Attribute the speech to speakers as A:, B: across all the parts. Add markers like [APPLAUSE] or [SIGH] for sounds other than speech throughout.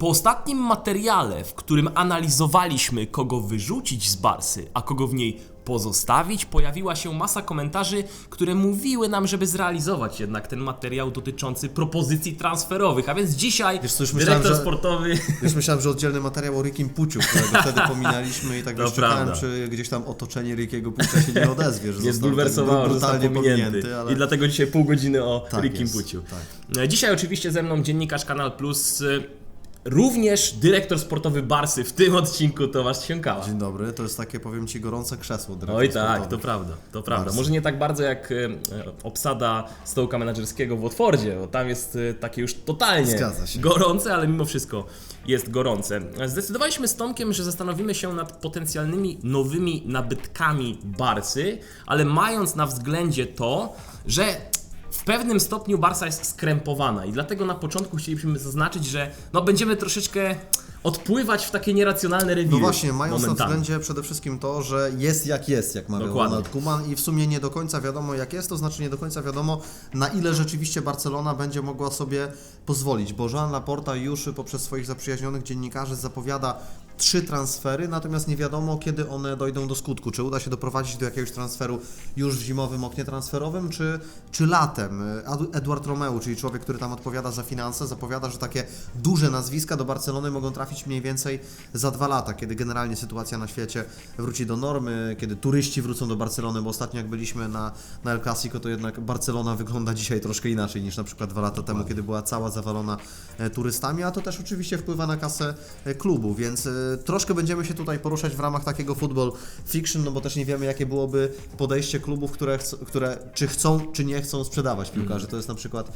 A: Po ostatnim materiale, w którym analizowaliśmy, kogo wyrzucić z Barsy, a kogo w niej pozostawić, pojawiła się masa komentarzy, które mówiły nam, żeby zrealizować jednak ten materiał dotyczący propozycji transferowych. A więc dzisiaj
B: Wiesz co, już myślałem,
A: dyrektor
B: że-
A: sportowy [LAUGHS]
B: Już myślałem, że oddzielny materiał o Rickim Puciu, którego wtedy [LAUGHS] pominęliśmy i tak
A: To
B: już czekałem, czy gdzieś tam otoczenie Rickiego Pucia się nie odezwie, że został tak
A: że
B: brutalnie
A: pominięty.
B: ale...
A: I dlatego dzisiaj pół godziny o
B: Tak
A: Rickim
B: jest,
A: Puciu.
B: tak.
A: E, Dzisiaj oczywiście ze mną dziennikarz Kanal Plus, y, również dyrektor sportowy Barsy, w tym odcinku Tomasz Siąkała.
B: Dzień dobry, to jest takie, powiem Ci, gorące krzesło. dyrektor
A: Oj tak,
B: sportowy.
A: to prawda, to prawda.
B: Barsy.
A: Może nie tak bardzo jak e, e, obsada stołka menedżerskiego w Watfordzie, bo tam jest e, takie już totalnie gorące, ale mimo wszystko jest gorące. Zdecydowaliśmy z Tomkiem, że zastanowimy się nad potencjalnymi nowymi nabytkami Barsy, ale mając na względzie to, że w pewnym stopniu Barsa jest skrępowana i dlatego na początku chcielibyśmy zaznaczyć, że no będziemy troszeczkę odpływać w takie nieracjonalne rewiry.
B: No właśnie, mając
A: momentami.
B: na względzie przede wszystkim to, że jest jak jest, jak mawiał
A: Dokładnie.
B: Ronald Koeman i w sumie nie do końca wiadomo jak jest, to znaczy nie do końca wiadomo na ile rzeczywiście Barcelona będzie mogła sobie pozwolić, bo Jean Laporta już poprzez swoich zaprzyjaźnionych dziennikarzy zapowiada trzy transfery, natomiast nie wiadomo kiedy one dojdą do skutku, czy uda się doprowadzić do jakiegoś transferu już w zimowym oknie transferowym, czy, czy latem. Eduard Romeu, czyli człowiek, który tam odpowiada za finanse, zapowiada, że takie duże nazwiska do Barcelony mogą trafić mniej więcej za dwa lata, kiedy generalnie sytuacja na świecie wróci do normy, kiedy turyści wrócą do Barcelony, bo ostatnio jak byliśmy na, na El Clasico, to jednak Barcelona wygląda dzisiaj troszkę inaczej niż na przykład dwa lata temu, kiedy była cała zawalona e, turystami, a to też oczywiście wpływa na kasę e, klubu, więc e, troszkę będziemy się tutaj poruszać w ramach takiego football fiction, no bo też nie wiemy jakie byłoby podejście klubów, które, które czy chcą, czy nie chcą sprzedawać piłkarzy. To jest na przykład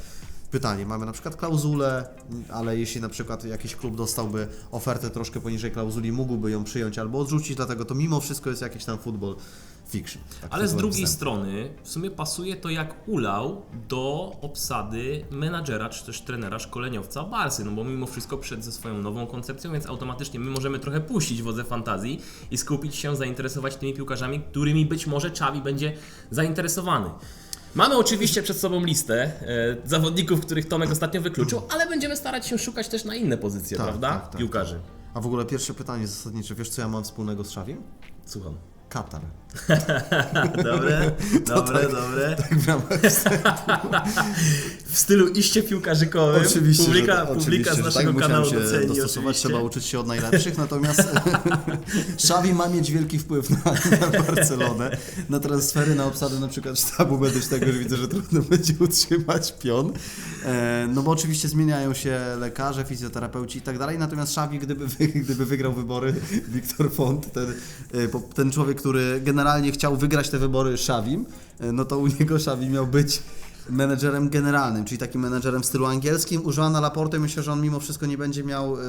B: pytanie. Mamy na przykład klauzulę, ale jeśli na przykład jakiś klub dostałby ofertę troszkę poniżej klauzuli, mógłby ją przyjąć albo odrzucić, dlatego to mimo wszystko jest jakiś tam football fiction. Tak
A: Ale z drugiej
B: wstępu.
A: strony w sumie pasuje to jak ulał do obsady menadżera czy też trenera szkoleniowca Barsy, no bo mimo wszystko przed ze swoją nową koncepcją, więc automatycznie my możemy trochę puścić wodze fantazji i skupić się, zainteresować tymi piłkarzami, którymi być może Czawi będzie zainteresowany. Mamy oczywiście przed sobą listę e, zawodników, których Tomek ostatnio wykluczył, [CLEARS THROAT] ale będziemy starać się szukać też na inne pozycje,
B: Tak,
A: prawda?
B: tak, tak,
A: Piłkarzy.
B: A w ogóle pierwsze pytanie zasadnicze, wiesz co ja mam wspólnego z Szawim?
A: Słucham.
B: Katar. [LAUGHS]
A: Dobre, dobre,
B: tak.
A: dobre.
B: Tak w ramach [LAUGHS]
A: W stylu iście piłkarzykowym.
B: Oczywiście,
A: publika,
B: że,
A: publika
B: oczywiście,
A: z
B: że
A: naszego
B: tak,
A: kanału
B: się
A: doceni
B: dostosować,
A: oczywiście.
B: trzeba uczyć się od najlepszych, natomiast [LAUGHS] Xavi ma mieć wielki wpływ na, na Barcelonę, na transfery, na obsadę na przykład sztabu medycznego, że widzę, że trudno będzie utrzymać pion, e, no bo oczywiście zmieniają się lekarze, fizjoterapeuci i tak dalej, natomiast Xavi, gdyby, gdyby wygrał wybory, Wiktor Font, ten, e, ten człowiek, który generalnie chciał wygrać te wybory Xavim, e, no to u niego Xavi miał być menedżerem generalnym, czyli takim menedżerem w stylu angielskim. U Joana Laporte myślę, że on mimo wszystko nie będzie miał y,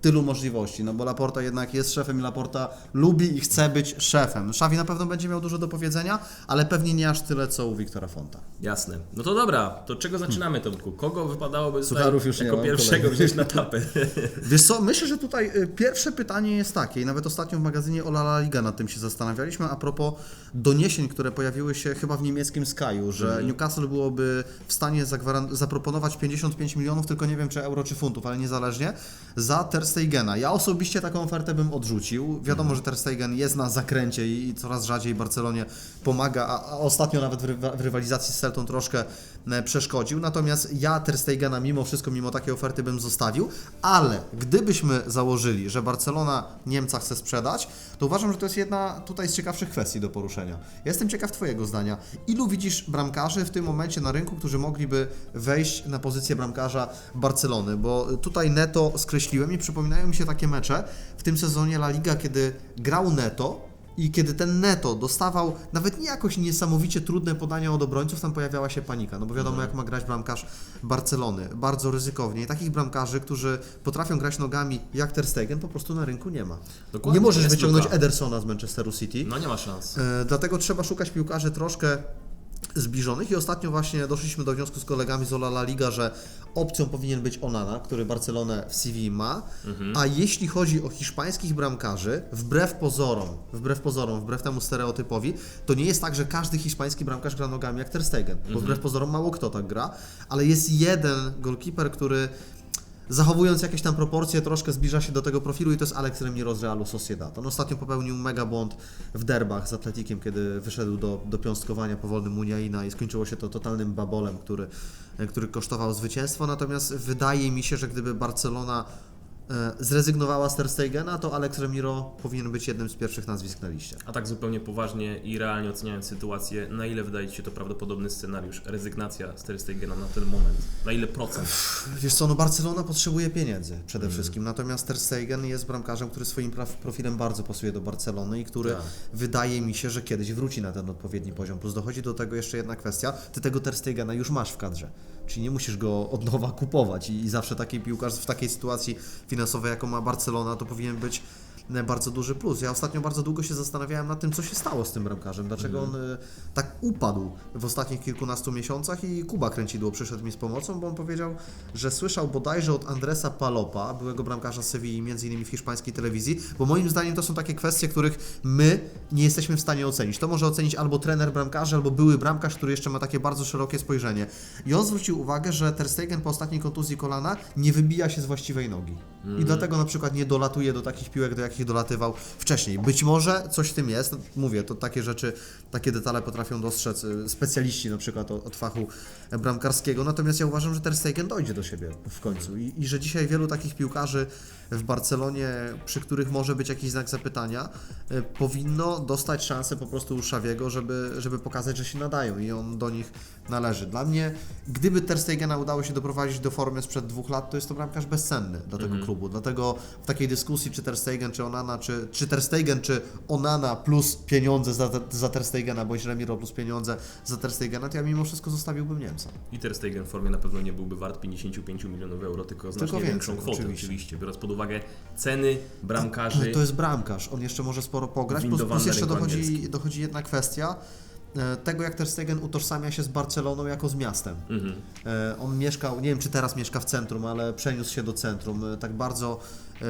B: tylu możliwości, no bo Laporta jednak jest szefem i Laporta lubi i chce być szefem. Xavi na pewno będzie miał dużo do powiedzenia, ale pewnie nie aż tyle, co u Wiktora Fonta.
A: Jasne. No to dobra, to czego zaczynamy Tomku? Kogo wypadałoby
B: Sucharów już nie
A: jako
B: mam,
A: pierwszego
B: kolejny.
A: wziąć na tapę? [LAUGHS]
B: Wiesz co, myślę, że tutaj y, pierwsze pytanie jest takie i nawet ostatnio w magazynie Ola La Liga nad tym się zastanawialiśmy a propos doniesień, które pojawiły się chyba w niemieckim Skyu, że Newcastle byłoby w stanie zaproponować 55 milionów, tylko nie wiem czy euro czy funtów, ale niezależnie, za Ter Stegena. Ja osobiście taką ofertę bym odrzucił. Wiadomo, że Ter Stegen jest na zakręcie i, coraz rzadziej Barcelonie pomaga, a, ostatnio nawet w, w rywalizacji z Celtą troszkę e, przeszkodził. Natomiast ja Ter Stegena mimo wszystko, mimo takiej oferty bym zostawił, ale gdybyśmy założyli, że Barcelona Niemca chce sprzedać, to uważam, że to jest jedna tutaj z ciekawszych kwestii do poruszenia. Jestem ciekaw Twojego zdania. Ilu widzisz bramkarzy w tym momencie na rynku, którzy mogliby wejść na pozycję bramkarza Barcelony? Bo tutaj Neto skreśliłem i przypominają mi się takie mecze w tym sezonie La Liga, kiedy grał Neto, i kiedy ten Neto dostawał nawet nie jakoś niesamowicie trudne podania od obrońców, tam pojawiała się panika, no bo wiadomo jak ma grać bramkarz Barcelony, bardzo ryzykownie. I takich bramkarzy, którzy potrafią grać nogami jak Ter Stegen, po prostu na rynku nie ma.
A: Dokładnie,
B: nie możesz wyciągnąć
A: luka.
B: Edersona z Manchesteru City.
A: No nie ma szans.
B: E, dlatego trzeba szukać piłkarzy troszkę zbliżonych i ostatnio właśnie doszliśmy do wniosku z kolegami z Ola La Liga, że opcją powinien być Onana, który Barcelonę w CV ma, a jeśli chodzi o hiszpańskich bramkarzy, wbrew pozorom, wbrew pozorom, wbrew temu stereotypowi, to nie jest tak, że każdy hiszpański bramkarz gra nogami jak Ter Stegen, bo wbrew pozorom mało kto tak gra, ale jest jeden goalkeeper, który zachowując jakieś tam proporcje, troszkę zbliża się do tego profilu i to jest Alex Remiro z Realu Sociedad. On ostatnio popełnił mega błąd w derbach z Atletikiem, kiedy wyszedł do, do piąstkowania powolnym Muniaina i skończyło się to totalnym babolem, który, który kosztował zwycięstwo. Natomiast wydaje mi się, że gdyby Barcelona zrezygnowała z Ter Stegena, to Alex Remiro powinien być jednym z pierwszych nazwisk na liście.
A: A tak zupełnie poważnie i realnie oceniając sytuację, na ile wydaje Ci się to prawdopodobny scenariusz? Rezygnacja z Ter Stegena na ten moment. Na ile procent?
B: Wiesz co, no Barcelona potrzebuje pieniędzy przede wszystkim, natomiast Ter Stegen jest bramkarzem, który swoim profilem bardzo pasuje do Barcelony i który
A: Tak.
B: wydaje mi się, że kiedyś wróci na ten odpowiedni poziom. Plus dochodzi do tego jeszcze jedna kwestia, ty tego Ter Stegena już masz w kadrze, czyli nie musisz go od nowa kupować. I, i zawsze taki piłkarz w takiej sytuacji finansowej, jaką ma Barcelona, to powinien być bardzo duży plus. Ja ostatnio bardzo długo się zastanawiałem nad tym, co się stało z tym bramkarzem, dlaczego on e, tak upadł w ostatnich kilkunastu miesiącach i Kuba Kręcidło przyszedł mi z pomocą, bo on powiedział, że słyszał bodajże od Andresa Palopa, byłego bramkarza Sewilli, między innymi w hiszpańskiej telewizji, bo moim zdaniem to są takie kwestie, których my nie jesteśmy w stanie ocenić. To może ocenić albo trener bramkarzy, albo były bramkarz, który jeszcze ma takie bardzo szerokie spojrzenie. I on zwrócił uwagę, że Ter Stegen po ostatniej kontuzji kolana nie wybija się z właściwej nogi. I dlatego na przykład nie dolatuje do takich piłek, do jakich dolatywał wcześniej. Być może coś w tym jest, mówię, to takie rzeczy, takie detale potrafią dostrzec y, specjaliści na przykład od, od fachu bramkarskiego, natomiast ja uważam, że Ter Stegen dojdzie do siebie w końcu I, i że dzisiaj wielu takich piłkarzy w Barcelonie, przy których może być jakiś znak zapytania, y, powinno dostać szansę po prostu u Szawiego, żeby, żeby pokazać, że się nadają i on do nich należy. Dla mnie, gdyby Ter Stegena udało się doprowadzić do formy sprzed dwóch lat, to jest to bramkarz bezcenny dla tego klubu. Dlatego w takiej dyskusji, czy Ter Stegen, czy Onana, czy, czy Ter Stegen, czy Onana plus pieniądze za, za Ter Stegena, bądź Remiro plus pieniądze za Ter Stegena, to ja mimo wszystko zostawiłbym Niemca.
A: I Ter Stegen w formie na pewno nie byłby wart 55 milionów euro, tylko znacznie
B: więcej,
A: większą kwotę
B: oczywiście.
A: oczywiście. biorąc pod uwagę ceny bramkarzy.
B: Ale to jest bramkarz, on jeszcze może sporo pograć, plus, plus jeszcze dochodzi, dochodzi jedna kwestia, tego jak Ter Stegen utożsamia się z Barceloną jako z miastem.
A: Mhm.
B: E, On mieszkał, nie wiem czy teraz mieszka w centrum, ale przeniósł się do centrum. E, Tak bardzo e,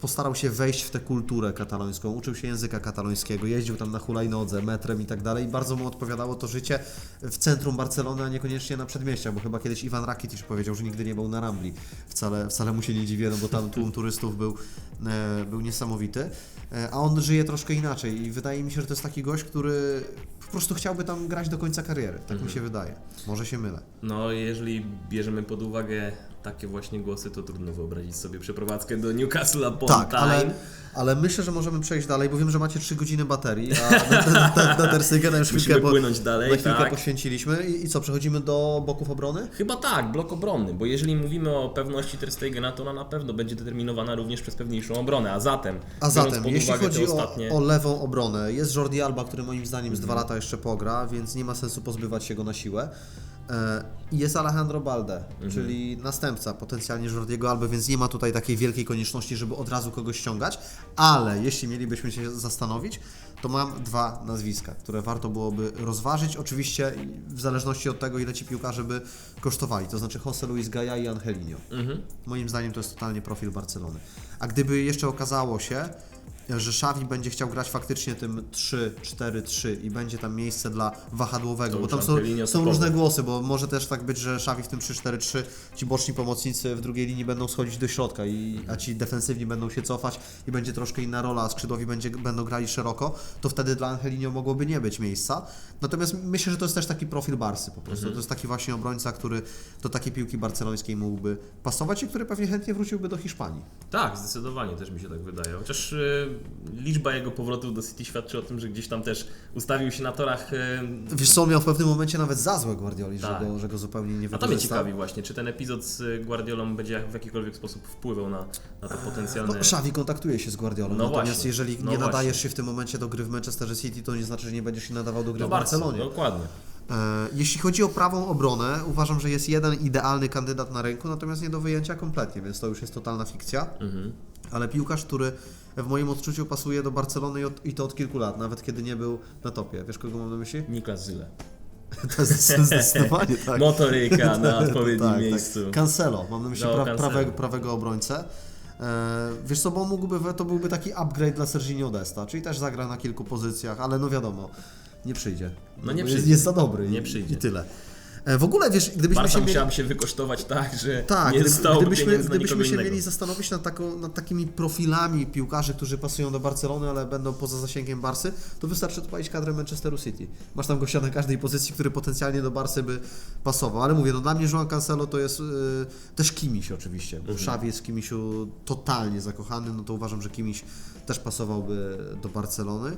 B: postarał się wejść w tę kulturę katalońską, uczył się języka katalońskiego, jeździł tam na hulajnodze, metrem i tak dalej. I bardzo mu odpowiadało to życie w centrum Barcelony, a niekoniecznie na przedmieściach, bo chyba kiedyś Iwan Rakitic powiedział, że nigdy nie był na Rambli. Wcale, wcale mu się nie dziwię, no bo tam tłum turystów był, e, był niesamowity. E, A on żyje troszkę inaczej i wydaje mi się, że to jest taki gość, który prostu chciałby tam grać do końca kariery. Tak mi się wydaje. Może się mylę.
A: No, jeżeli bierzemy pod uwagę takie właśnie głosy, to trudno wyobrazić sobie przeprowadzkę do Newcastle upon
B: Tak, ale, ale myślę, że możemy przejść dalej, bo wiem, że macie 3 godziny baterii, a [LAUGHS] na, na, na, na Ter Stegena już
A: Musimy
B: chwilkę,
A: płynąć dalej,
B: na chwilkę
A: tak.
B: poświęciliśmy. I, I co, przechodzimy do boków obrony?
A: Chyba tak, blok obronny, bo jeżeli mówimy o pewności Ter Stegena, to ona na pewno będzie determinowana również przez pewniejszą obronę, a zatem,
B: A zatem, jeśli chodzi o,
A: ostatnie... Mhm.
B: o lewą obronę, jest Jordi Alba, który moim zdaniem z dwa lata jeszcze pogra, więc nie ma sensu pozbywać się go na siłę. E, jest Alejandro Balde,
A: Mhm.
B: czyli następca potencjalnie Jordiego Alby, więc nie ma tutaj takiej wielkiej konieczności, żeby od razu kogoś ściągać, ale jeśli mielibyśmy się zastanowić, to mam dwa nazwiska, które warto byłoby rozważyć, oczywiście w zależności od tego, ile ci piłkarze by kosztowali, to znaczy Jose Luis Gaia i Angelino.
A: Mhm.
B: Moim zdaniem to jest totalnie profil Barcelony. A gdyby jeszcze okazało się, że Xavi będzie chciał grać faktycznie tym 3-4-3 i będzie tam miejsce dla wahadłowego, bo tam są, są różne głosy, bo może też tak być, że Xavi w tym 3-4-3 ci boczni pomocnicy w drugiej linii będą schodzić do środka, i, a ci defensywni będą się cofać i będzie troszkę inna rola, a skrzydłowi będzie, będą grali szeroko, to wtedy dla Angelino mogłoby nie być miejsca. Natomiast myślę, że to jest też taki profil Barsy po prostu. To jest taki właśnie obrońca, który do takiej piłki barcelońskiej mógłby pasować i który pewnie chętnie wróciłby do Hiszpanii.
A: Tak, zdecydowanie też mi się tak wydaje. Chociaż y, liczba jego powrotów do City świadczy o tym, że gdzieś tam też ustawił się na torach. Y,
B: Wiesz co, miał w pewnym momencie nawet za złe Guardioli,
A: Tak.
B: że, go, że go zupełnie nie
A: a to mnie
B: wykorzystał.
A: ciekawi właśnie, czy ten epizod z Guardiolą będzie w jakikolwiek sposób wpływał na, na te potencjalne...
B: No, Xavi kontaktuje się z Guardiolą,
A: No
B: natomiast
A: właśnie,
B: jeżeli
A: no
B: nie
A: właśnie.
B: nadajesz się w tym momencie do gry w Manchesterze City, to nie znaczy, że nie będziesz się nadawał do gry
A: no
B: w Barcelonie.
A: dokładnie.
B: E, Jeśli chodzi o prawą obronę, uważam, że jest jeden idealny kandydat na rynku, natomiast nie do wyjęcia kompletnie, więc to już jest totalna fikcja.
A: Mhm.
B: Ale piłkarz, który w moim odczuciu pasuje do Barcelony i, od, i to od kilku lat, nawet kiedy nie był na topie. Wiesz, kogo mam na myśli?
A: Niklas Zyle. [LAUGHS]
B: To jest zdecydowanie [LAUGHS] tak.
A: Motoryka na [LAUGHS] odpowiednim
B: tak,
A: miejscu.
B: Tak. Cancelo, mam na myśli
A: No,
B: pra, prawego, prawego obrońcę. E, wiesz co, bo mógłby, to byłby taki upgrade dla Serginio Desta, czyli też zagra na kilku pozycjach, ale no wiadomo, nie przyjdzie.
A: No nie przyjdzie.
B: Jest, jest za dobry
A: Nie
B: i,
A: przyjdzie.
B: i tyle. E, W ogóle, wiesz, gdybyśmy
A: Barca
B: się mieli...
A: musiałaby się wykosztować tak, że
B: Tak,
A: nie zostałoby
B: gdybyśmy, gdybyśmy się
A: innego.
B: mieli zastanowić nad, taką, nad takimi profilami piłkarzy, którzy pasują do Barcelony, ale będą poza zasięgiem Barsy, to wystarczy odpalić kadrę Manchesteru City. Masz tam gościa na każdej pozycji, który potencjalnie do Barsy by pasował. Ale mówię, no dla mnie Joan Cancelo to jest yy, też Kimiś oczywiście, bo
A: Mhm.
B: Xavi jest w Kimisiu totalnie zakochany, no to uważam, że Kimiś też pasowałby do Barcelony.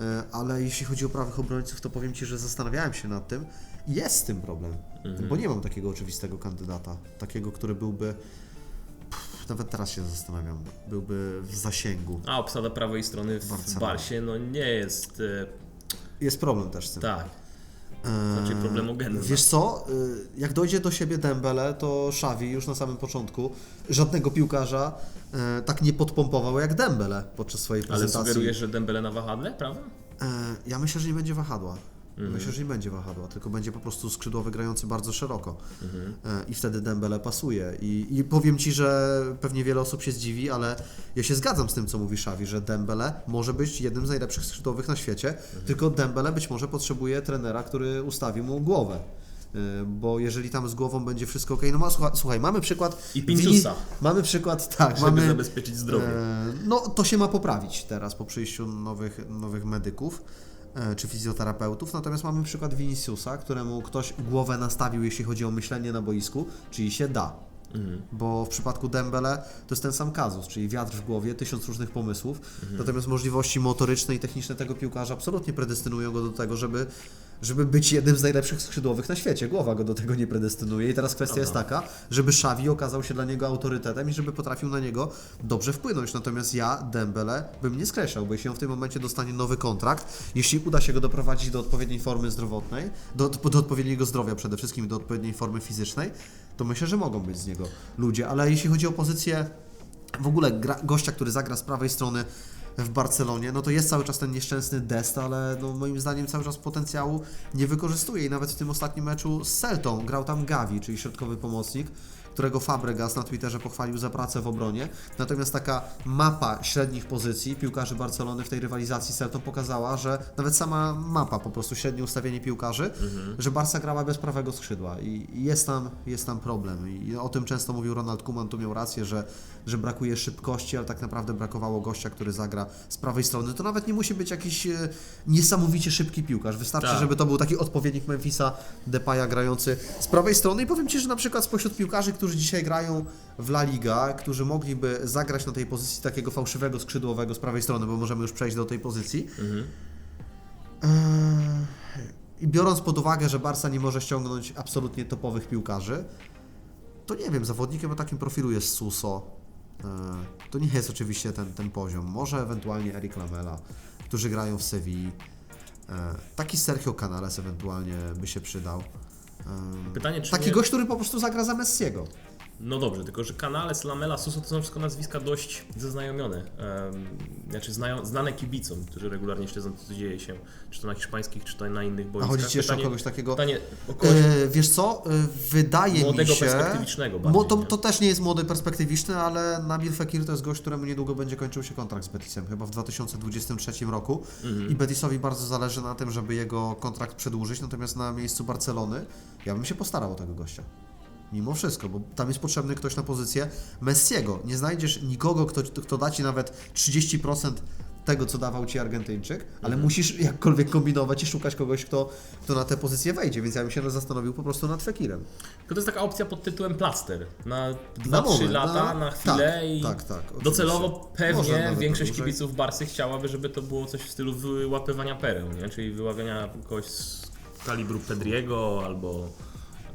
B: E, Ale jeśli chodzi o prawych obrońców, to powiem Ci, że zastanawiałem się nad tym. Jest z tym problem,
A: Mhm.
B: bo nie mam takiego oczywistego kandydata, takiego, który byłby. Nawet teraz się zastanawiam, byłby w zasięgu.
A: A obsada prawej strony w
B: Barcelona.
A: Barsie no nie jest e,
B: Jest problem też z tym.
A: tak.
B: Eee,
A: Znaczy problemogenny.
B: Wiesz co, y, jak dojdzie do siebie Dembele, to Xavi już na samym początku żadnego piłkarza e, tak nie podpompował jak Dembele podczas swojej
A: Ale
B: prezentacji.
A: sugerujesz, że Dembele na wahadle, prawda?
B: E, Ja myślę, że nie będzie wahadła.
A: Mhm.
B: Myślę, że nie będzie wahadła, tylko będzie po prostu skrzydłowy grający bardzo szeroko.
A: Mhm.
B: E, I wtedy Dembele pasuje. I, I powiem Ci, że pewnie wiele osób się zdziwi, ale ja się zgadzam z tym, co mówi Xavi, że Dembele może być jednym z najlepszych skrzydłowych na świecie,
A: Mhm.
B: tylko Dembele być może potrzebuje trenera, który ustawi mu głowę. E, Bo jeżeli tam z głową będzie wszystko ok, no ma, słuchaj, słuchaj, mamy przykład.
A: I Pintusa.
B: Mamy przykład, tak,
A: Żeby
B: mamy.
A: zabezpieczyć zdrowie.
B: E, No, to się ma poprawić teraz po przyjściu nowych, nowych medyków czy fizjoterapeutów. Natomiast mamy przykład Viniciusa, któremu ktoś głowę nastawił, jeśli chodzi o myślenie na boisku, czyli się da.
A: Mhm.
B: Bo w przypadku Dembele to jest ten sam kazus, czyli wiatr w głowie, tysiąc różnych pomysłów.
A: Mhm.
B: Natomiast możliwości motoryczne i techniczne tego piłkarza absolutnie predestynują go do tego, żeby, żeby być jednym z najlepszych skrzydłowych na świecie. Głowa go do tego nie predestynuje. I teraz kwestia jest taka, żeby Xavi okazał się dla niego autorytetem i żeby potrafił na niego dobrze wpłynąć. Natomiast ja Dembele bym nie skreślał, bo jeśli on w tym momencie dostanie nowy kontrakt, jeśli uda się go doprowadzić do odpowiedniej formy zdrowotnej, do, do odpowiedniego zdrowia przede wszystkim, do odpowiedniej formy fizycznej, to myślę, że mogą być z niego ludzie. Ale jeśli chodzi o pozycję w ogóle gra, gościa, który zagra z prawej strony w Barcelonie, no to jest cały czas ten nieszczęsny Dest, ale no moim zdaniem cały czas potencjału nie wykorzystuje i nawet w tym ostatnim meczu z Celtą grał tam Gavi, czyli środkowy pomocnik, którego Fabregas na Twitterze pochwalił za pracę w obronie. Natomiast taka mapa średnich pozycji piłkarzy Barcelony w tej rywalizacji z Celtą pokazała, że nawet sama mapa, po prostu średnie ustawienie piłkarzy, że Barca grała bez prawego skrzydła i jest tam, jest tam problem. I o tym często mówił Ronald Koeman, tu miał rację, że, że brakuje szybkości, ale tak naprawdę brakowało gościa, który zagra z prawej strony. To nawet nie musi być jakiś e, niesamowicie szybki piłkarz. Wystarczy,
A: Tak.
B: żeby to był taki odpowiednik Memphisa Depaya grający z prawej strony i powiem Ci, że na przykład spośród piłkarzy, którzy dzisiaj grają w La Liga, którzy mogliby zagrać na tej pozycji takiego fałszywego skrzydłowego z prawej strony, bo możemy już przejść do tej pozycji.
A: Mhm.
B: Eee, I biorąc pod uwagę, że Barca nie może ściągnąć absolutnie topowych piłkarzy, to nie wiem, zawodnikiem o takim profilu jest Suso. Eee, To nie jest oczywiście ten, ten poziom. Może ewentualnie Eric Lamela, którzy grają w Sewilli. Eee, Taki Sergio Canales ewentualnie by się przydał.
A: Pytanie, czy
B: Taki
A: nie...
B: gość, który po prostu zagra za Messiego.
A: No dobrze, tylko że Canales, Lamela, Suso to są wszystko nazwiska dość zaznajomione. Um, znaczy znają, znane kibicom, którzy regularnie śledzą to, co dzieje się, czy to na hiszpańskich, czy to na innych
B: A
A: boiskach.
B: chodzi Ci jeszcze o kogoś takiego...
A: Pytanie o kogoś,
B: E, wiesz co, e, wydaje
A: Młodego,
B: mi się...
A: perspektywicznego bardziej,
B: Mo, to, to też nie jest młody, perspektywiczny, ale Nabil Fekir to jest gość, któremu niedługo będzie kończył się kontrakt z Betisem, chyba w 2023 roku.
A: Mhm.
B: I Betisowi bardzo zależy na tym, żeby jego kontrakt przedłużyć, natomiast na miejscu Barcelony ja bym się postarał o tego gościa. Mimo wszystko, bo tam jest potrzebny ktoś na pozycję Messiego. Nie znajdziesz nikogo, kto, kto da Ci nawet 30% tego, co dawał Ci Argentyńczyk, ale musisz jakkolwiek kombinować i szukać kogoś, kto, kto na tę pozycję wejdzie, więc ja bym się zastanowił po prostu nad Fekirem.
A: Tylko to jest taka opcja pod tytułem plaster. Na
B: Na
A: 2-3
B: moment,
A: lata,
B: na-
A: na chwilę
B: tak,
A: i
B: tak, tak,
A: docelowo pewnie większość kibiców Barsy chciałaby, żeby to było coś w stylu wyłapywania pereł, nie? czyli wyławiania kogoś z kalibru Pedriego albo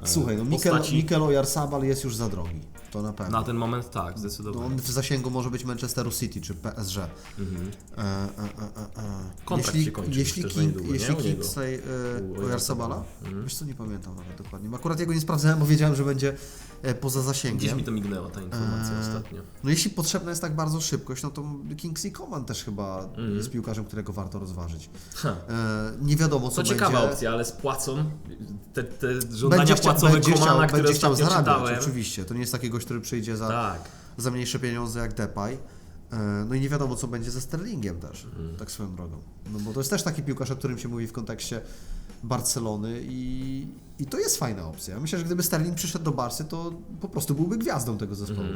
B: Słuchaj, no Mikel,
A: postaci.
B: Mikel Oyarzabal jest już za drogi, to na pewno.
A: Na ten moment tak,
B: No,
A: zdecydowanie.
B: on w zasięgu może być Manchesteru City czy PSG. E, e, e, e, e.
A: Kontrakt
B: jeśli,
A: się kończy
B: jeśli, King,
A: nie?
B: jeśli
A: U niego.
B: Kingsley e, Oyarzabala,
A: Mhm.
B: wiesz co, nie pamiętam nawet dokładnie. Akurat jego nie sprawdzałem, bo wiedziałem, że będzie e, poza
A: Gdzieś
B: zasięgiem.
A: mi to mignęła ta informacja
B: Eee,
A: ostatnio.
B: No jeśli potrzebna jest tak bardzo szybkość, no to Kingsley Coman też chyba
A: Mhm.
B: jest piłkarzem, którego warto rozważyć.
A: Ha.
B: E, nie wiadomo, co
A: To
B: będzie.
A: ciekawa opcja, ale z płacą, te, te żądania
B: Będzie, chcia,
A: płacowe
B: będzie,
A: Komana,
B: chciał,
A: które
B: będzie chciał zarabiać,
A: czytałem.
B: oczywiście. To nie jest taki gość, który przyjdzie za,
A: Tak.
B: za mniejsze pieniądze jak Depay. E, No i nie wiadomo, co będzie ze Sterlingiem też,
A: Mhm.
B: tak swoją drogą. No bo to jest też taki piłkarz, o którym się mówi w kontekście Barcelony i, i to jest fajna opcja. Myślę, że gdyby Sterling przyszedł do Barsy, to po prostu byłby gwiazdą tego zespołu.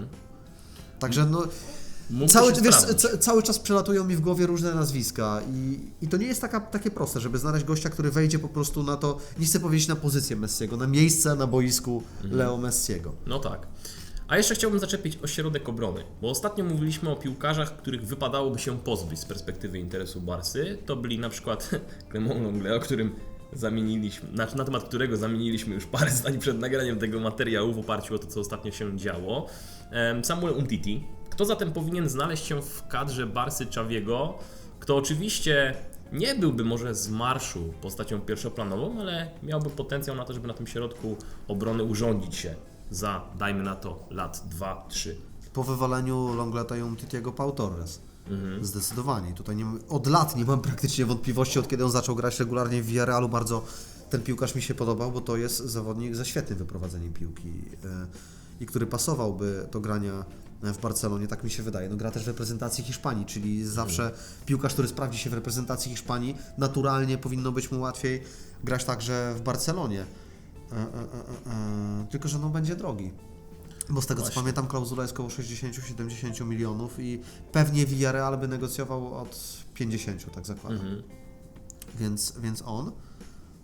B: Także no,
A: Mógłby
B: cały, wiesz, ca, cały czas przelatują mi w głowie różne nazwiska i, i to nie jest taka, takie proste, żeby znaleźć gościa, który wejdzie po prostu na to, nie chcę powiedzieć na pozycję Messiego, na miejsce na boisku Leo Messiego.
A: No tak. A jeszcze chciałbym zaczepić o środek obrony, bo ostatnio mówiliśmy o piłkarzach, których wypadałoby się pozbyć z perspektywy interesu Barsy. To byli na przykład [LAUGHS] Clement Longley, o którym zamieniliśmy, znaczy na temat którego zamieniliśmy już parę [LAUGHS] zdań przed nagraniem tego materiału w oparciu o to, co ostatnio się działo. Samuel Umtiti. Kto zatem powinien znaleźć się w kadrze Barsy Czawiego, kto oczywiście nie byłby może z marszu postacią pierwszoplanową, ale miałby potencjał na to, żeby na tym środku obrony urządzić się za, dajmy na to, lat 2-3.
B: Po wywaleniu Longleta i Umtitiego Pau Torres.
A: Mhm.
B: Zdecydowanie. I Tutaj nie, od lat nie mam praktycznie wątpliwości, od kiedy on zaczął grać regularnie w Villarrealu. Bardzo ten piłkarz mi się podobał, bo to jest zawodnik ze świetnym wyprowadzeniem piłki e, i który pasowałby do grania w Barcelonie, tak mi się wydaje. No, gra też w reprezentacji Hiszpanii, czyli zawsze piłkarz, który sprawdzi się w reprezentacji Hiszpanii, naturalnie powinno być mu łatwiej grać także w Barcelonie. E, e, e, e, e. Tylko, że no będzie drogi. Bo z tego co
A: Właśnie.
B: pamiętam, klauzula jest około 60-70 milionów i pewnie Villarreal by negocjował od 50, tak zakładam.
A: Mhm.
B: Więc, więc on,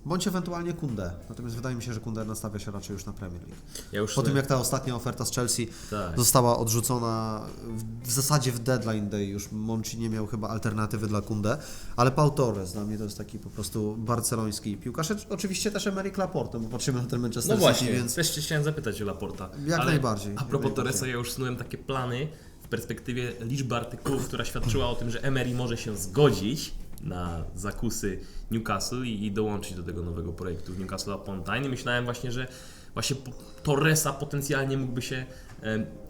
B: bądź ewentualnie Kunde. Natomiast wydaje mi się, że Kunde nastawia się raczej już na Premier League.
A: Ja już
B: Po tym jak ta ostatnia oferta z Chelsea
A: Tak.
B: została odrzucona w, w zasadzie w deadline day, już Monchi nie miał chyba alternatywy dla Kunde, ale Pau Torres dla mnie to jest taki po prostu barceloński piłkarz. Oczywiście też Emery Laporte, bo patrzymy na ten Manchester
A: No właśnie,
B: City, więc
A: też cię chciałem zapytać o Laporta.
B: Jak
A: Ale
B: najbardziej,
A: A propos. Torresa, ja już snułem takie plany w perspektywie liczby artykułów, która świadczyła o tym, że Emery może się zgodzić na zakusy Newcastle i, i dołączyć do tego nowego projektu Newcastle upon Tyne. I myślałem właśnie, że właśnie Torresa potencjalnie mógłby się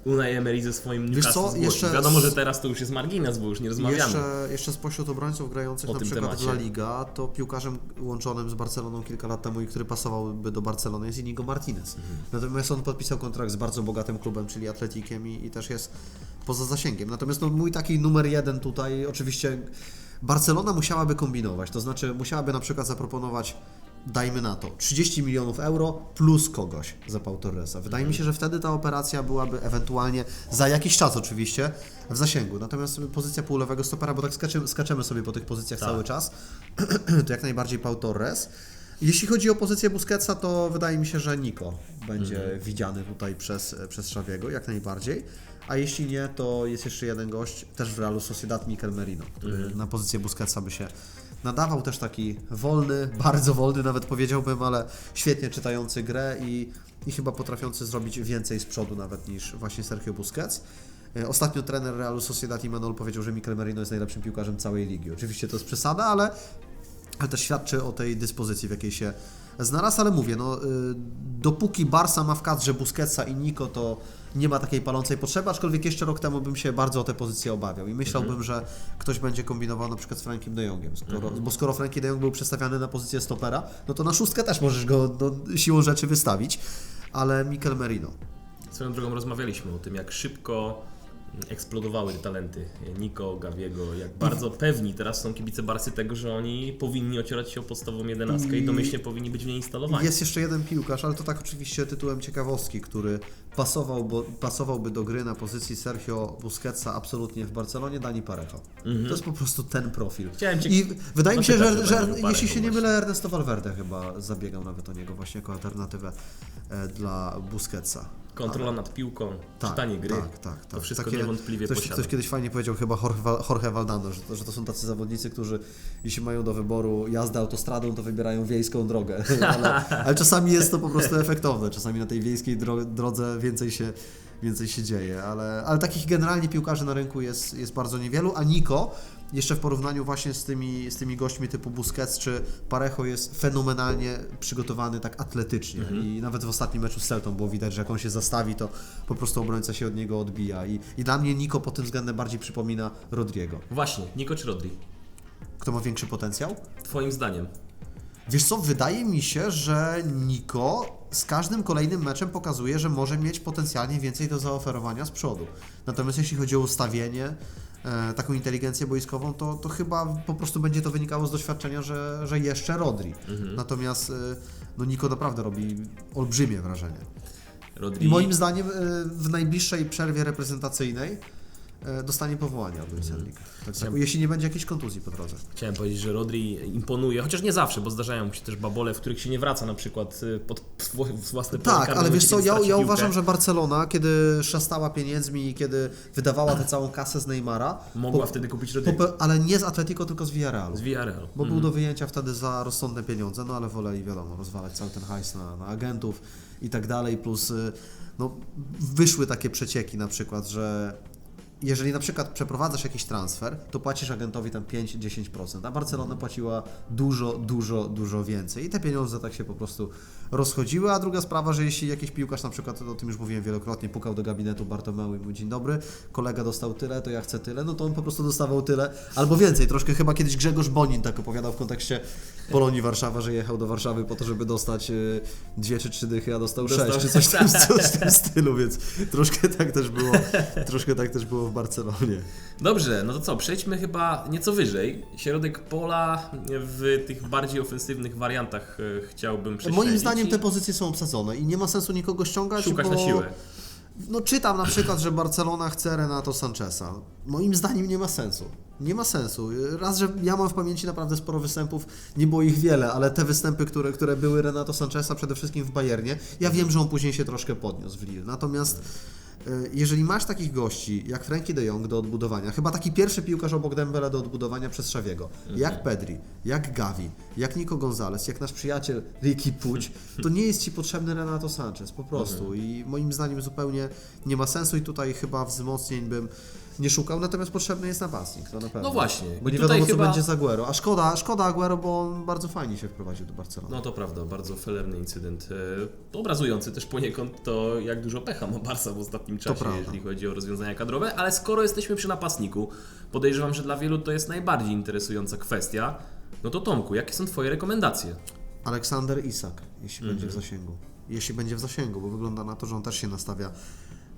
A: Unai Emery ze swoim Newcastle
B: co,
A: zgłosić.
B: jeszcze
A: Wiadomo, że teraz to już jest margines, bo już nie rozmawiamy.
B: Jeszcze, jeszcze spośród obrońców grających
A: O
B: na przykład w La
A: temacie.
B: Liga, to piłkarzem łączonym z Barceloną kilka lat temu i który pasowałby do Barcelony jest Inigo Martinez.
A: Mhm.
B: Natomiast on podpisał kontrakt z bardzo bogatym klubem, czyli Atletikiem i, i też jest poza zasięgiem. Natomiast no, mój taki numer jeden tutaj, oczywiście Barcelona musiałaby kombinować, to znaczy musiałaby na przykład zaproponować dajmy na to 30 milionów euro plus kogoś za Pau Torresa. Wydaje mi się, że wtedy ta operacja byłaby ewentualnie za jakiś czas oczywiście w zasięgu. Natomiast pozycja półlewego stopera, bo tak skaczemy, skaczemy sobie po tych pozycjach
A: Tak.
B: cały czas, [CLEARS THROAT] to jak najbardziej Pau Torres. Jeśli chodzi o pozycję Busquetsa, to wydaje mi się, że Nico będzie widziany tutaj przez, przez Szawiego, jak najbardziej. A jeśli nie, to jest jeszcze jeden gość, też w Realu Sociedad, Mikel Merino, który na pozycję Busquetsa by się nadawał. Też taki wolny, [LAUGHS] bardzo wolny nawet powiedziałbym, ale świetnie czytający grę i, i chyba potrafiący zrobić więcej z przodu nawet niż właśnie Sergio Busquets. E, Ostatnio trener Realu Sociedad Imanol powiedział, że Mikel Merino jest najlepszym piłkarzem całej ligi. Oczywiście to jest przesada, ale ale też świadczy o tej dyspozycji, w jakiej się znalazł, ale mówię, no, y, dopóki Barca ma w kadrze Busquetsa i Nico, to nie ma takiej palącej potrzeby, aczkolwiek jeszcze rok temu bym się bardzo o tę pozycję obawiał i myślałbym, że ktoś będzie kombinował na przykład z Frankiem de Jongiem, skoro, bo skoro Frankie de Jong był przestawiany na pozycję stopera, no to na szóstkę też możesz go no, siłą rzeczy wystawić, ale Mikel Merino.
A: Swoją drogą rozmawialiśmy o tym, jak szybko eksplodowały te talenty Nico, Gaviego, jak bardzo pewni teraz są kibice Barsy tego, że oni powinni ocierać się o podstawową jedenastkę i
B: I-
A: domyślnie powinni być w niej instalowani.
B: Jest jeszcze jeden piłkarz, ale to tak oczywiście tytułem ciekawostki, który pasował, bo, pasowałby do gry na pozycji Sergio Busquetsa absolutnie w Barcelonie, Dani Parejo. To jest po prostu ten profil.
A: Mhm. Chciałem cię
B: I wydaje mi się, że, że
A: Parejo
B: jeśli się nie mylę, Ernesto Valverde chyba zabiegał nawet o niego właśnie jako alternatywę e, dla Busquetsa.
A: Kontrola nad piłką, czytanie gry,
B: Tak, tak, tak.
A: to wszystko
B: Takie-
A: niewątpliwie
B: ktoś,
A: posiada.
B: ktoś kiedyś fajnie powiedział, chyba Jorge, Val- Jorge Valdano, że to, że to są tacy zawodnicy, którzy jeśli mają do wyboru jazdę autostradą, to wybierają wiejską drogę. [LAUGHS] ale, ale czasami jest to po prostu efektowne. Czasami na tej wiejskiej dro, drodze więcej się, więcej się dzieje. Ale, ale takich generalnie piłkarzy na rynku jest, jest bardzo niewielu, a Niko jeszcze w porównaniu właśnie z tymi, z tymi gośćmi typu Busquets czy Parejo jest fenomenalnie przygotowany tak atletycznie i nawet w ostatnim meczu z Celtą było widać, że jak on się zastawi, to po prostu obrońca się od niego odbija i, i dla mnie Niko pod tym względem bardziej przypomina Rodriego.
A: Właśnie, Nico czy Rodri?
B: Kto ma większy potencjał?
A: Twoim zdaniem.
B: Wiesz co, wydaje mi się, że Niko z każdym kolejnym meczem pokazuje, że może mieć potencjalnie więcej do zaoferowania z przodu. Natomiast jeśli chodzi o ustawienie, e, taką inteligencję boiskową, to, to chyba po prostu będzie to wynikało z doświadczenia, że, że jeszcze Rodri. Natomiast e, no Niko naprawdę robi olbrzymie wrażenie.
A: Rodri...
B: I moim zdaniem e, w najbliższej przerwie reprezentacyjnej dostanie powołania od Luis Enrique. Tak, tak, jeśli nie będzie jakiejś kontuzji po drodze.
A: Chciałem powiedzieć, że Rodri imponuje, chociaż nie zawsze, bo zdarzają mu się też babole, w których się nie wraca na przykład y, pod własne pole
B: Tak, ale wiesz co, ja, ja uważam, że Barcelona, kiedy szastała pieniędzmi i kiedy wydawała tę całą kasę z Neymara,
A: Mogła
B: po-
A: wtedy kupić Rodrigo.
B: ale nie z Atletico, tylko z Villarrealu.
A: Z Villarreal.
B: Bo był do wyjęcia wtedy za rozsądne pieniądze, no ale woleli, wiadomo, rozwalać cały ten hajs na, na agentów i tak dalej, plus y, no, wyszły takie przecieki na przykład, że jeżeli na przykład przeprowadzasz jakiś transfer, to płacisz agentowi tam 5-10%, a Barcelona płaciła dużo, dużo, dużo więcej. I te pieniądze tak się po prostu rozchodziły, a druga sprawa, że jeśli jakiś piłkarz na przykład, o tym już mówiłem wielokrotnie, pukał do gabinetu Bartomeu i mówił dzień dobry, kolega dostał tyle, to ja chcę tyle, no to on po prostu dostawał tyle, albo więcej, troszkę chyba kiedyś Grzegorz Bonin tak opowiadał w kontekście Polonii Warszawa, że jechał do Warszawy po to, żeby dostać y, dwie czy trzy dychy, a dostał,
A: Dostał-
B: sześć, czy coś w tym, [LAUGHS] coś w tym stylu, więc troszkę tak też było, troszkę tak też było w Barcelonie.
A: Dobrze, no to co, przejdźmy chyba nieco wyżej. Środek pola w tych bardziej ofensywnych wariantach e, chciałbym prześledzić.
B: Moim zdaniem te pozycje są obsadzone i nie ma sensu nikogo ściągać,
A: Szukać
B: bo...
A: na siłę.
B: No czytam na przykład, że Barcelona chce Renato Sancheza. Moim zdaniem nie ma sensu. Nie ma sensu. Raz, że ja mam w pamięci naprawdę sporo występów, nie było ich wiele, ale te występy, które, które były Renato Sancheza przede wszystkim w Bayernie, ja wiem, że on później się troszkę podniósł w Lille. Natomiast jeżeli masz takich gości jak Frankie de Jong do odbudowania, chyba taki pierwszy piłkarz obok Dembele do odbudowania przez Szawiego, jak Pedri, jak Gavi, jak Nico Gonzalez, jak nasz przyjaciel Ricky Puć, to nie jest Ci potrzebny Renato Sanchez, po prostu. I moim zdaniem zupełnie nie ma sensu i tutaj chyba wzmocnień bym nie szukał, natomiast potrzebny jest napastnik, to na pewno.
A: No właśnie.
B: Bo nie wiadomo, co
A: chyba-
B: będzie z Aguero. A szkoda, szkoda Aguero, bo on bardzo fajnie się wprowadził do Barcelony.
A: No to prawda, bardzo felerny incydent. e, Obrazujący też poniekąd to, jak dużo pecha ma Barca w ostatnim czasie, jeżeli chodzi o rozwiązania kadrowe, ale skoro jesteśmy przy napastniku, podejrzewam, że dla wielu to jest najbardziej interesująca kwestia. No to Tomku, jakie są Twoje rekomendacje?
B: Aleksander Isak, jeśli będzie
A: Mhm.
B: w zasięgu. Jeśli będzie w zasięgu, bo wygląda na to, że on też się nastawia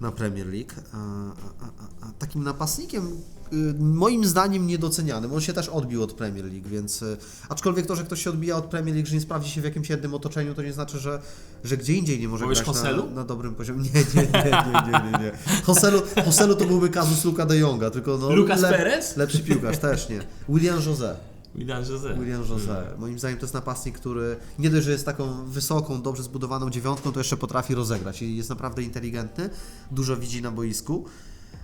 B: na Premier League. A, a, a, takim napastnikiem, y, moim zdaniem niedocenianym, on się też odbił od Premier League, więc y, aczkolwiek to, że ktoś się odbija od Premier League, że nie sprawdzi się w jakimś jednym otoczeniu, to nie znaczy, że, że gdzie indziej nie może
A: Powiesz
B: grać na, na dobrym poziomie. Nie, nie, nie, nie, nie, nie. nie. Joselu, Joselu to byłby kazus Luka de Jonga, tylko no,
A: Lucas Perez?
B: lepszy piłkarz, też nie. William José.
A: William José.
B: William José. Moim zdaniem to jest napastnik, który nie dość, że jest taką wysoką, dobrze zbudowaną dziewiątką, to jeszcze potrafi rozegrać i jest naprawdę inteligentny, dużo widzi na boisku.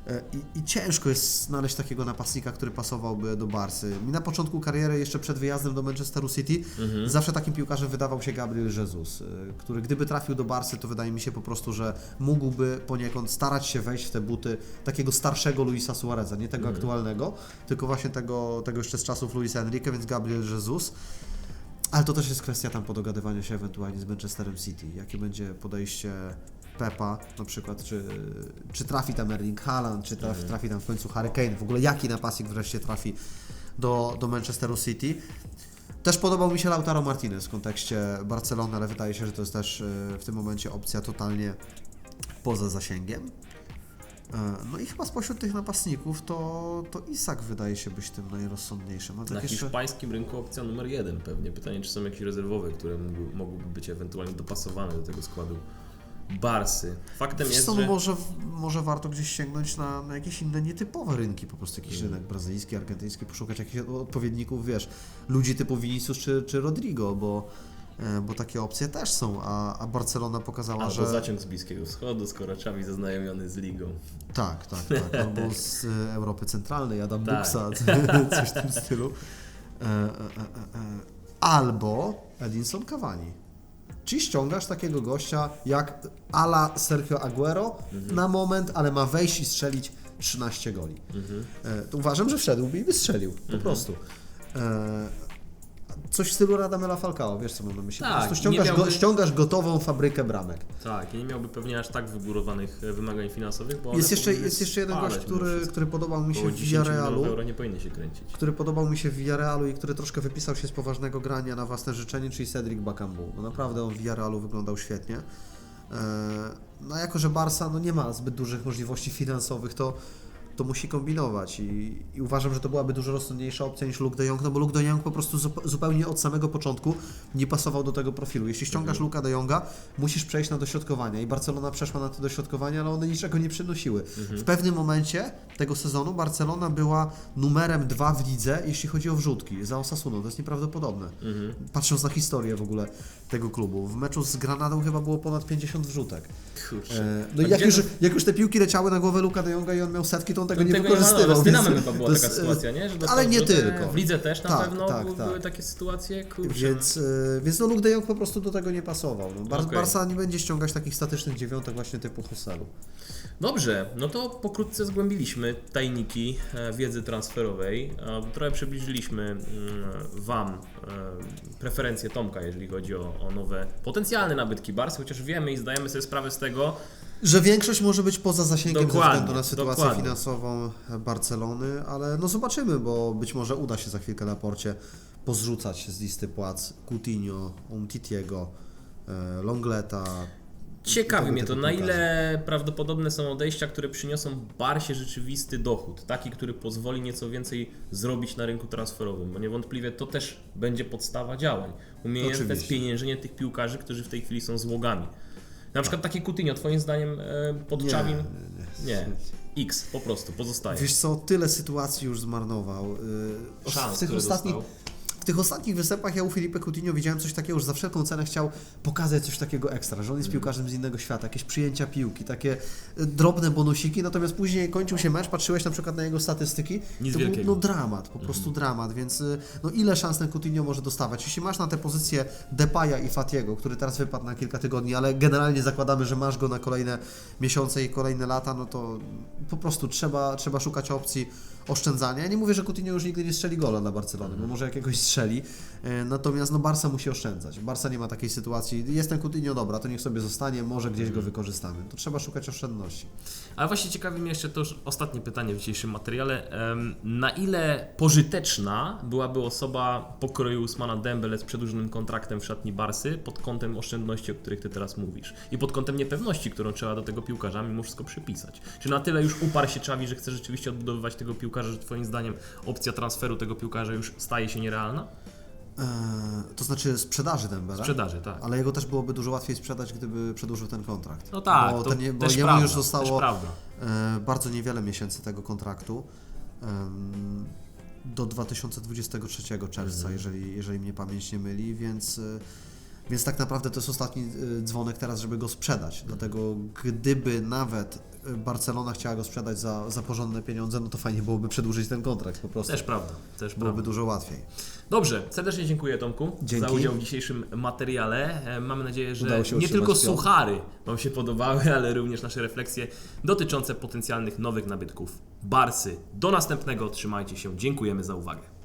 B: E, I, I ciężko jest znaleźć takiego napastnika, który pasowałby do Barsy. Mi na początku kariery, jeszcze przed wyjazdem do Manchesteru City, zawsze takim piłkarzem wydawał się Gabriel Jesus, e, który gdyby trafił do Barsy, to wydaje mi się po prostu, że mógłby poniekąd starać się wejść w te buty takiego starszego Luisa Suareza, nie tego aktualnego, tylko właśnie tego, tego jeszcze z czasów Luisa Enrique, więc Gabriel Jesus. Ale to też jest kwestia tam podogadywania się ewentualnie z Manchesterem City. Jakie będzie podejście Pepa na przykład, czy, czy trafi tam Erling Haaland, czy trafi, trafi tam w końcu Harry Kane, w ogóle jaki napastnik wreszcie trafi do, do Manchesteru City. Też podobał mi się Lautaro Martinez w kontekście Barcelony, ale wydaje się, że to jest też e, w tym momencie opcja totalnie poza zasięgiem. E, No i chyba spośród tych napastników to, to Isak wydaje się być tym najrozsądniejszym. Tak
A: Na
B: jeszcze...
A: hiszpańskim rynku opcja numer jeden pewnie. Pytanie, czy są jakieś rezerwowe, które mogłyby być ewentualnie dopasowane do tego składu Barsy. Faktem jest,
B: no
A: że...
B: może, może warto gdzieś sięgnąć na, na jakieś inne nietypowe rynki, po prostu jakiś rynek brazylijski, argentyński, poszukać jakichś odpowiedników, wiesz, ludzi typu Vinicius czy, czy Rodrigo, bo, e, bo takie opcje też są, a, a Barcelona pokazała,
A: Albo
B: że...
A: zaciąg z Bliskiego Wschodu, skoro Czawi zaznajomiony z ligą.
B: Tak, tak, tak, [LAUGHS] albo z e, Europy Centralnej, Adam
A: Tak.
B: Buksa, [LAUGHS] [LAUGHS] coś w tym stylu. E. Albo Edinson Cavani. Czy ściągasz takiego gościa jak ala Sergio Aguero
A: Mhm.
B: na moment, ale ma wejść i strzelić 13 goli.
A: Mhm.
B: E, to uważam, że wszedłby i wystrzelił, po prostu. E, coś w stylu Radamela Falcao, wiesz co mam na myśli?
A: Tak,
B: po prostu ściągasz,
A: miałby-
B: go, ściągasz gotową fabrykę bramek.
A: Tak, i nie miałby pewnie aż tak wygórowanych e, wymagań finansowych, bo
B: Jest jeszcze, jest jeszcze jeden gość, który, który podobał mi się w
A: 10 milionów
B: Villarrealu.
A: euro nie powinny się kręcić.
B: który podobał mi się w Villarrealu i który troszkę wypisał się z poważnego grania na własne życzenie, czyli Cedric Bakambu. No naprawdę on w Villarrealu wyglądał świetnie. Eee, No jako, że Barca no nie ma zbyt dużych możliwości finansowych, to to musi kombinować i, i uważam, że to byłaby dużo rozsądniejsza opcja niż Luke de Jong, no bo Luke de Jong po prostu zup- zupełnie od samego początku nie pasował do tego profilu. Jeśli ściągasz Luka de Jonga, musisz przejść na dośrodkowania i Barcelona przeszła na te dośrodkowania, ale one niczego nie przynosiły. W pewnym momencie tego sezonu Barcelona była numerem dwa w lidze, jeśli chodzi o wrzutki za Osasuną. To jest nieprawdopodobne. Patrząc na historię w ogóle tego klubu. W meczu z Granadą chyba było ponad 50 wrzutek.
A: Kurczę.
B: E, No i jak już,
A: to-
B: jak już te piłki leciały na głowę Luka de Jonga i on miał setki, to on tego
A: No
B: nie
A: tego
B: wykorzystywał.
A: no, Z Dynamem
B: więc
A: chyba była taka
B: e,
A: sytuacja, nie? Że
B: ale nie tylko.
A: W lidze też na
B: Tak,
A: pewno
B: tak,
A: były,
B: tak.
A: takie sytuacje. Kurczę.
B: Więc, e, więc no Luke de Jong po prostu do tego nie pasował. No, Bar-
A: Okej.
B: Barca nie będzie ściągać takich statycznych dziewiątek właśnie typu Huselu.
A: Dobrze, no to pokrótce zgłębiliśmy tajniki e, wiedzy transferowej. Trochę przybliżyliśmy mm, Wam preferencje Tomka, jeżeli chodzi o, o nowe potencjalne nabytki Barsy, chociaż wiemy i zdajemy sobie sprawę z tego,
B: Że większość może być poza zasięgiem ze
A: Dokładnie,
B: względu na sytuację
A: dokładnie.
B: finansową Barcelony, ale no zobaczymy, bo być może uda się za chwilkę na porcie pozrzucać z listy płac Coutinho, Umtitiego, e, Longleta.
A: Ciekawi mnie to, na ile prawdopodobne są odejścia, które przyniosą Barsie rzeczywisty dochód, taki, który pozwoli nieco więcej zrobić na rynku transferowym, bo niewątpliwie to też będzie podstawa działań. Umiejętne
B: Oczywiście.
A: spieniężenie tych piłkarzy, którzy w tej chwili są złogami. Na przykład taki Coutinho, twoim zdaniem e, pod
B: Nie,
A: Czawim?
B: nie,
A: Nie. X, po prostu, pozostaje.
B: Wiesz co, tyle sytuacji już zmarnował. Os-
A: Szans,
B: w tych ostatnich,
A: dostał.
B: W tych ostatnich występach ja u Filipe Coutinho widziałem coś takiego, że za wszelką cenę chciał pokazać coś takiego ekstra, że on
A: Mhm.
B: jest piłkarzem z innego świata, jakieś przyjęcia piłki, takie y, drobne bonusiki, natomiast później kończył się mecz, patrzyłeś na przykład na jego statystyki,
A: Nic
B: to był
A: wielkiego.
B: no, dramat, po prostu dramat, więc y, no, ile szans ten Coutinho może dostawać? Jeśli masz na tę pozycję Depaya i Fatiego, który teraz wypadł na kilka tygodni, ale generalnie zakładamy, że masz go na kolejne miesiące i kolejne lata, no to po prostu trzeba, trzeba szukać opcji oszczędzania. Ja nie mówię, że Coutinho już nigdy nie strzeli gola dla Barcelony, bo może jakiegoś strzeli, e, natomiast no Barca musi oszczędzać. Barca nie ma takiej sytuacji, jest ten Coutinho dobra, to niech sobie zostanie, może gdzieś go wykorzystamy. To trzeba szukać oszczędności.
A: Ale właśnie ciekawi mnie jeszcze to już ostatnie pytanie w dzisiejszym materiale. Na ile pożyteczna byłaby osoba pokroju Usmana Dembele z przedłużonym kontraktem w szatni Barsy pod kątem oszczędności, o których Ty teraz mówisz i pod kątem niepewności, którą trzeba do tego piłkarza mimo wszystko przypisać? Czy na tyle już uparł się Czawi, że chce rzeczywiście odbudowywać tego piłkarza, że Twoim zdaniem opcja transferu tego piłkarza już staje się nierealna?
B: E, to znaczy sprzedaży Dembele.
A: Sprzedaży, tak.
B: Ale jego też byłoby dużo łatwiej sprzedać, gdyby przedłużył ten kontrakt.
A: No tak,
B: bo,
A: to
B: ten, bo jemu
A: prawda,
B: już zostało
A: prawda.
B: e, bardzo niewiele miesięcy tego kontraktu. do 2023 czerwca,
A: Mhm.
B: jeżeli, jeżeli mnie pamięć nie myli, więc, e, więc tak naprawdę to jest ostatni dzwonek teraz, żeby go sprzedać.
A: Mhm.
B: Dlatego gdyby nawet Barcelona chciała go sprzedać za, za porządne pieniądze, no to fajnie byłoby przedłużyć ten kontrakt po prostu.
A: Też prawda, też
B: Byłoby
A: prawda.
B: dużo łatwiej.
A: Dobrze, serdecznie dziękuję Tomku
B: Dzięki.
A: za udział w dzisiejszym materiale. E, Mamy nadzieję, że nie tylko suchary Wam się podobały, [LAUGHS] ale również nasze refleksje dotyczące potencjalnych nowych nabytków Barsy. Do następnego, trzymajcie się, dziękujemy za uwagę.